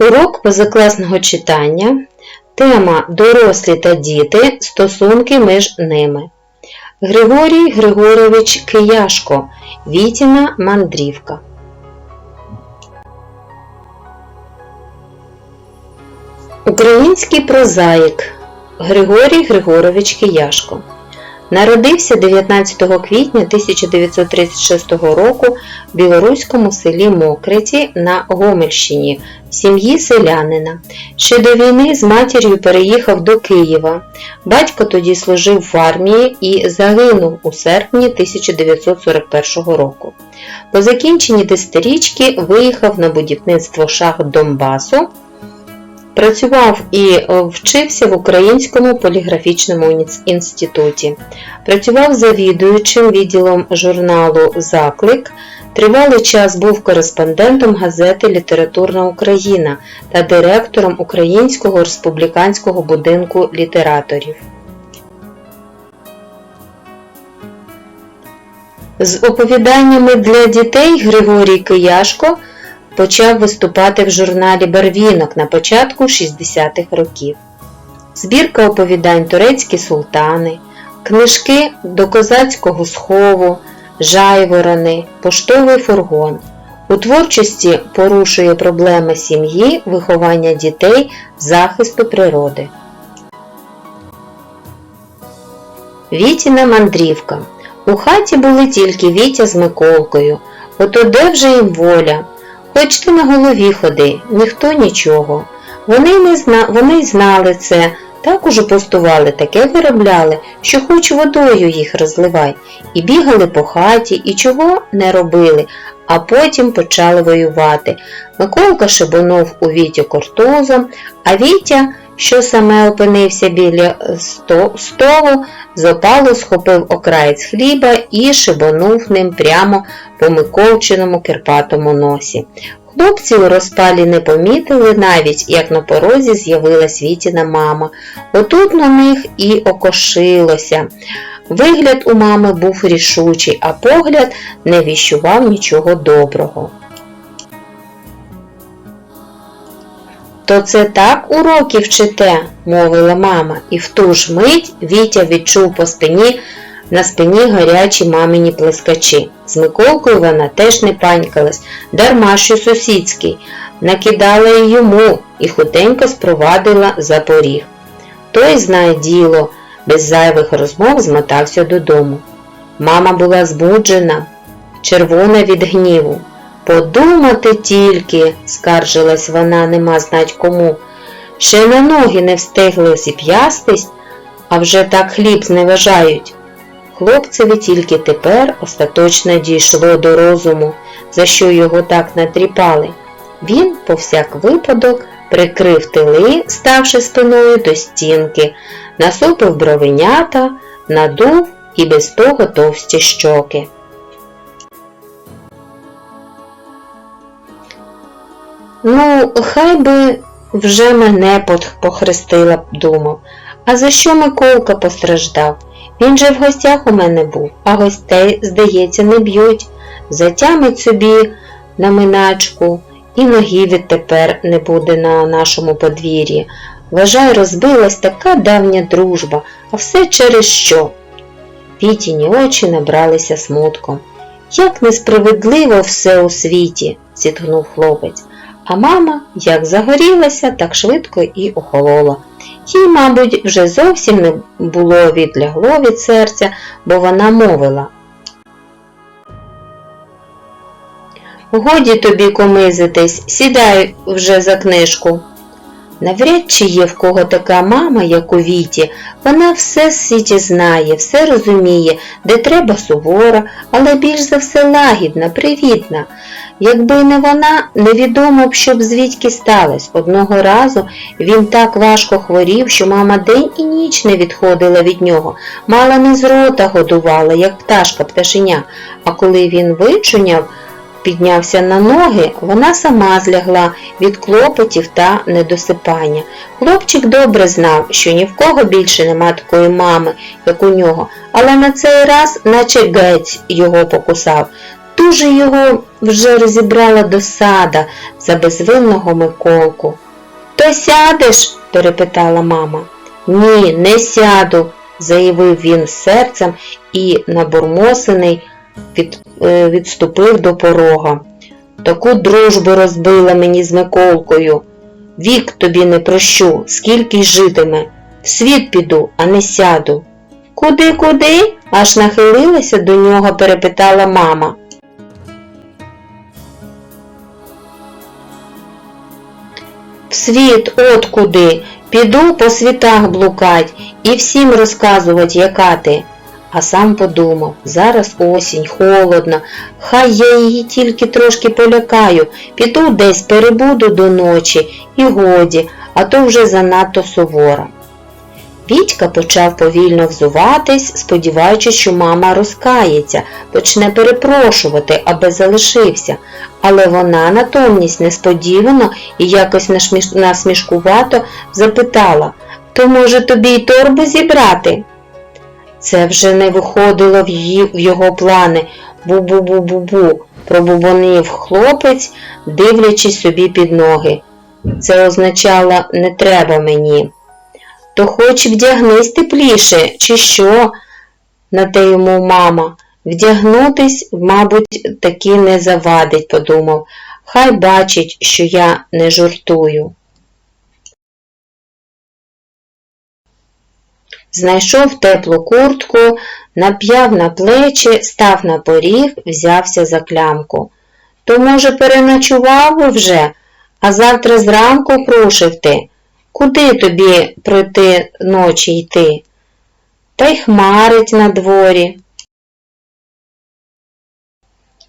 Урок позакласного читання. Тема Дорослі та діти. Стосунки між ними. Григорій Григорович Кияшко. Вітіна мандрівка. Український прозаїк Григорій Григорович Кияшко. Народився 19 квітня 1936 року в білоруському селі Мокриті на Гомельщині в сім'ї селянина. Ще до війни з матір'ю переїхав до Києва. Батько тоді служив в армії і загинув у серпні 1941 року. По закінченні десятирічки виїхав на будівництво шахт Донбасу. Працював і е, вчився в Українському поліграфічному інституті. Працював завідуючим відділом журналу Заклик. Тривалий час був кореспондентом газети Літературна Україна та директором Українського республіканського будинку літераторів. З оповіданнями для дітей Григорій Кияшко почав виступати в журналі Барвінок на початку 60-х років. Збірка оповідань Турецькі султани, книжки до козацького схову, жайворони, поштовий фургон. У творчості порушує проблеми сім'ї, виховання дітей, захисту природи. Вітіна мандрівка. У хаті були тільки Вітя з Миколкою. Ото де вже їм воля? Хоч ти на голові ходи, ніхто нічого. Вони не зна... вони знали це, так уже постували, таке виробляли, що хоч водою їх розливай, і бігали по хаті, і чого не робили, а потім почали воювати. Миколка шибонув у Вітю кортузом, а Вітя, що саме опинився біля столу, з опалу схопив окраєць хліба і шибонув ним прямо по Миколчиному кирпатому носі. Хлопці у розпалі не помітили навіть, як на порозі з'явилась Вітіна мама. Отут на них і окошилося. Вигляд у мами був рішучий, а погляд не віщував нічого доброго. То це так уроки вчите, мовила мама, і в ту ж мить Вітя відчув по спині на спині гарячі мамині плескачі. З Миколкою вона теж не панькалась, дарма що сусідський, накидала й йому і хутенько спровадила за поріг. Той знає діло, без зайвих розмов змотався додому. Мама була збуджена, червона від гніву. Подумати тільки, скаржилась вона, нема знать кому. Ще на ноги не встигли зіп'ястись, а вже так хліб зневажають. Хлопцеві тільки тепер остаточно дійшло до розуму, за що його так натріпали. Він, по всяк випадок, прикрив тили, ставши спиною до стінки, насупив бровенята, надув і без того товсті щоки. Ну, хай би вже мене похрестила б, думав. А за що Миколка постраждав? Він же в гостях у мене був, а гостей, здається, не б'ють. Затямить собі на миначку, і ноги відтепер не буде на нашому подвір'ї. Вважай, розбилась така давня дружба, а все через що? Вітіні очі набралися смутком. Як несправедливо все у світі, зітхнув хлопець. А мама як загорілася, так швидко і охолола. Їй, мабуть, вже зовсім не було відлягло від серця, бо вона мовила. Годі тобі комизитись, сідай вже за книжку. Навряд чи є в кого така мама, як у Віті, вона все в світі знає, все розуміє, де треба сувора, але більш за все лагідна, привітна. Якби не вона, невідомо б, що б звідки сталося. Одного разу він так важко хворів, що мама день і ніч не відходила від нього, мала не з рота годувала, як пташка пташеня, а коли він вичуняв, піднявся на ноги, вона сама злягла від клопотів та недосипання. Хлопчик добре знав, що ні в кого більше нема такої мами, як у нього, але на цей раз, наче гець, його покусав. дуже його вже розібрала досада за безвинного Миколку. То сядеш? перепитала мама. Ні, не сяду, заявив він серцем і набурмосений від, е, відступив до порога. Таку дружбу розбила мені з Миколкою. Вік тобі не прощу, скільки й житиме. В світ піду, а не сяду. Куди, куди? аж нахилилася до нього, перепитала мама. В світ от куди. Піду по світах блукать і всім розказувати, яка ти. А сам подумав, зараз осінь, холодно, хай я її тільки трошки полякаю, піду десь перебуду до ночі і годі, а то вже занадто сувора. Вітька почав повільно взуватись, сподіваючись, що мама розкається, почне перепрошувати, аби залишився, але вона натомість несподівано і якось насмішкувато запитала То може тобі й торбу зібрати? Це вже не виходило в, її, в його плани. Бу-бу-бу-бу-бу, пробубонив хлопець, дивлячись собі під ноги. Це означало не треба мені. То хоч вдягнись тепліше, чи що? на те йому мама. Вдягнутись, мабуть, таки не завадить, подумав. Хай бачить, що я не жартую. Знайшов теплу куртку, нап'яв на плечі, став на поріг, взявся за клямку. То, може, переночував би вже, а завтра зранку крушив ти. Куди тобі пройти ночі йти? Та й хмарить на дворі.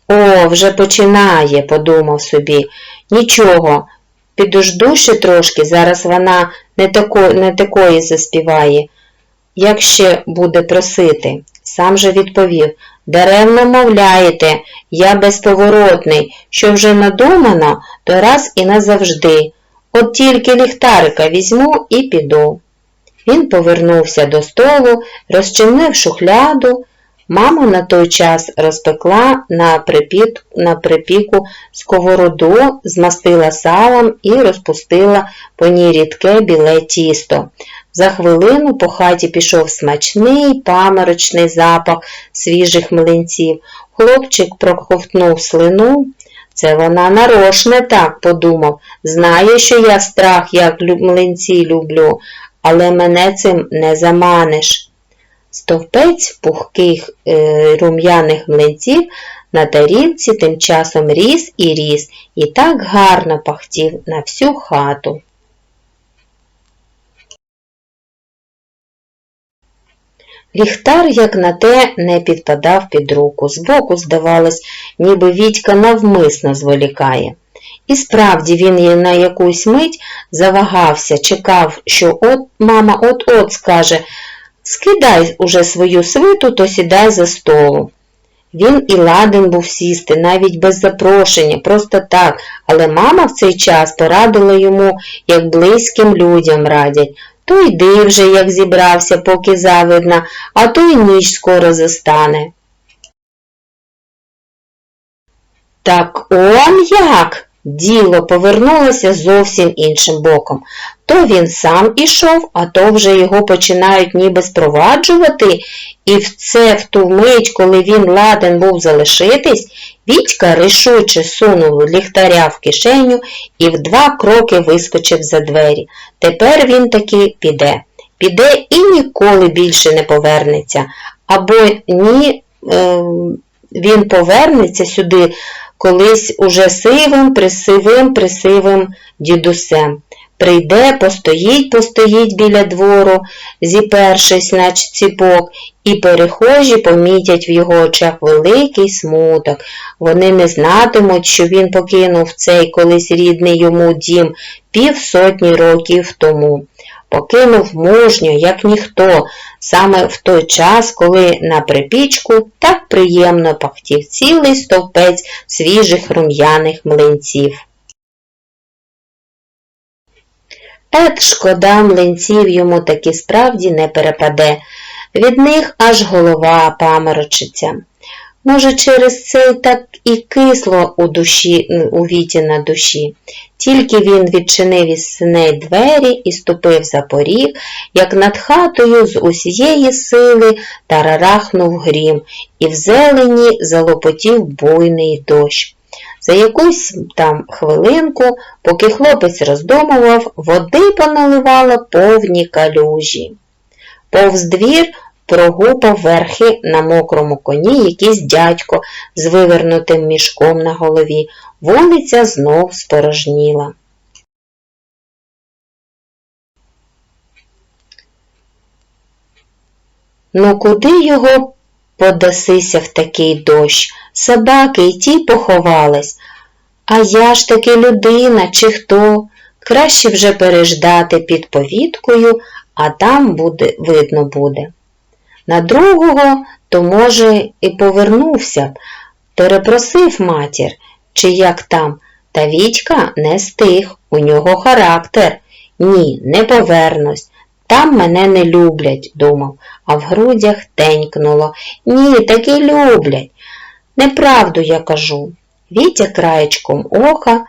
О, вже починає, подумав собі. Нічого, підожду ще трошки, зараз вона не, тако, не такої заспіває. Як ще буде просити? Сам же відповів, даремно мовляєте, я безповоротний, що вже надумано, то раз і назавжди. От тільки ліхтарика візьму і піду. Він повернувся до столу, розчинив шухляду. Мама на той час розпекла на, припіт, на припіку сковороду, змастила салом і розпустила по ній рідке біле тісто. За хвилину по хаті пішов смачний паморочний запах свіжих млинців. Хлопчик проковтнув слину. Це вона нарошне так подумав. Знає, що я страх, як млинці люблю, але мене цим не заманиш. Стовпець пухких е, рум'яних млинців на тарілці тим часом ріс і ріс, і так гарно пахтів на всю хату. Ліхтар, як на те, не підпадав під руку. Збоку, здавалось, ніби Вітька навмисно зволікає. І справді він на якусь мить завагався, чекав, що от мама от-от скаже Скидай уже свою свиту, то сідай за столу. Він і ладен був сісти, навіть без запрошення, просто так, але мама в цей час порадила йому, як близьким людям радять. То йди вже, як зібрався, поки завидна, а то й ніч скоро застане. Так он як? Діло повернулося зовсім іншим боком. То він сам ішов, а то вже його починають ніби спроваджувати, і в це в ту мить, коли він ладен був залишитись, Вітька рішуче сунув ліхтаря в кишеню і в два кроки вискочив за двері. Тепер він таки піде. Піде і ніколи більше не повернеться. Або ні, е, він повернеться сюди колись уже сивим, присивим, присивим дідусем. Прийде, постоїть, постоїть біля двору, зіпершись, наче ціпок, і перехожі помітять в його очах великий смуток. Вони не знатимуть, що він покинув цей колись рідний йому дім півсотні років тому. Покинув мужньо, як ніхто, саме в той час, коли на припічку так приємно пахтів цілий стовпець свіжих рум'яних млинців. Ет, шкода млинців йому таки справді не перепаде, від них аж голова паморочиться. Може, через це так і кисло у душі, у віті на душі. Тільки він відчинив із синей двері і ступив за поріг, як над хатою з усієї сили тарарахнув грім, і в зелені залопотів буйний дощ. За якусь там хвилинку, поки хлопець роздумував, води поналивало повні калюжі. Повз двір прогупав верхи на мокрому коні якийсь дядько з вивернутим мішком на голові. Вулиця знов спорожніла. Ну куди його подасися в такий дощ? Собаки й ті поховались. А я ж таки людина, чи хто? Краще вже переждати під повіткою, а там буде, видно буде. На другого, то, може, і повернувся б, перепросив матір, чи як там, та Вітька не стих, у нього характер. Ні, не повернусь. Там мене не люблять, думав, а в грудях тенькнуло. Ні, таки люблять. Неправду я кажу. Вітя краєчком ока,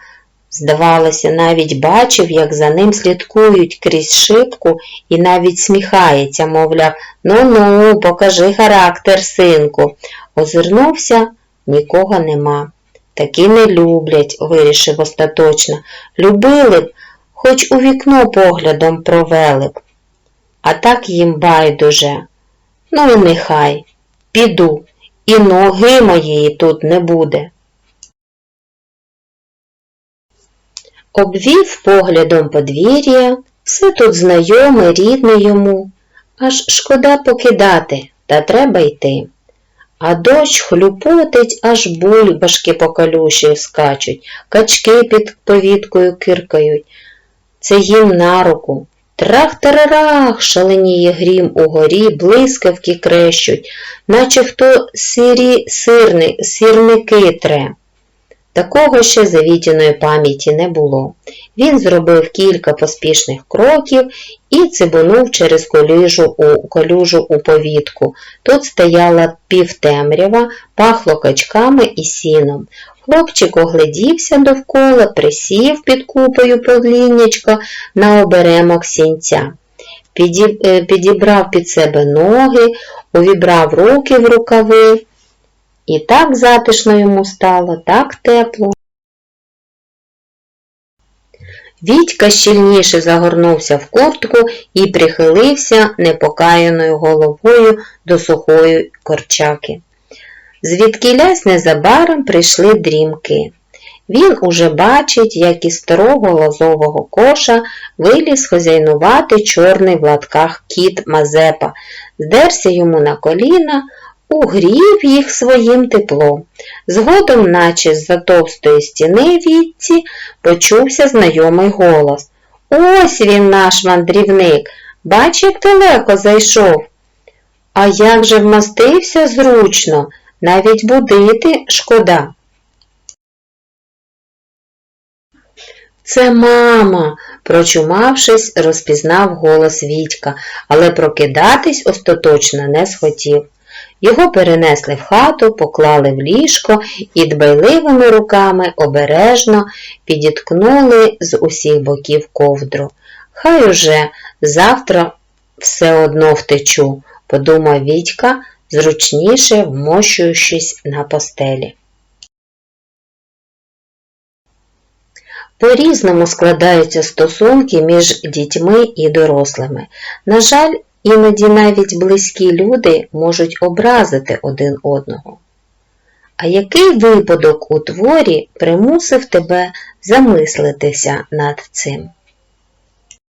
здавалося, навіть бачив, як за ним слідкують крізь шибку і навіть сміхається, мовляв, ну-ну, покажи характер, синку. Озирнувся, нікого нема. Таки не люблять, вирішив остаточно. Любили б, хоч у вікно поглядом провели б. А так їм байдуже. Ну і нехай, піду, і ноги моєї тут не буде. Обвів поглядом подвір'я, все тут знайоме, рідне йому, аж шкода покидати, та треба йти. А дощ хлюпотить, аж бульбашки по калюші скачуть, качки під повіткою киркають. Це їм на руку. Трах-тарарах шаленіє грім угорі, блискавки крещуть, наче хто сирі сирни, сірники тре. Такого ще за Вітіної пам'яті не було. Він зробив кілька поспішних кроків і цибунув через колюжу у, колюжу у повітку. Тут стояла півтемрява, пахло качками і сіном. Хлопчик оглядівся довкола, присів під купою подліннячка на оберемок сінця. Підібрав під себе ноги, увібрав руки в рукави. І так затишно йому стало, так тепло. Вітька щільніше загорнувся в куртку і прихилився непокаяною головою до сухої корчаки. Звідкілясь незабаром прийшли дрімки. Він уже бачить, як із старого лозового коша виліз хозяйнувати чорний в латках кіт Мазепа, здерся йому на коліна, угрів їх своїм теплом. Згодом, наче з-за товстої стіни вітці, почувся знайомий голос. Ось він, наш мандрівник, бач, як далеко зайшов. А як же вмастився зручно, навіть будити шкода. Це мама, прочумавшись, розпізнав голос Вітька, але прокидатись остаточно не схотів. Його перенесли в хату, поклали в ліжко і дбайливими руками обережно підіткнули з усіх боків ковдру. Хай уже завтра все одно втечу, подумав Вітька, зручніше вмощуючись на постелі. По-різному складаються стосунки між дітьми і дорослими. На жаль, Іноді навіть близькі люди можуть образити один одного. А який випадок у творі примусив тебе замислитися над цим?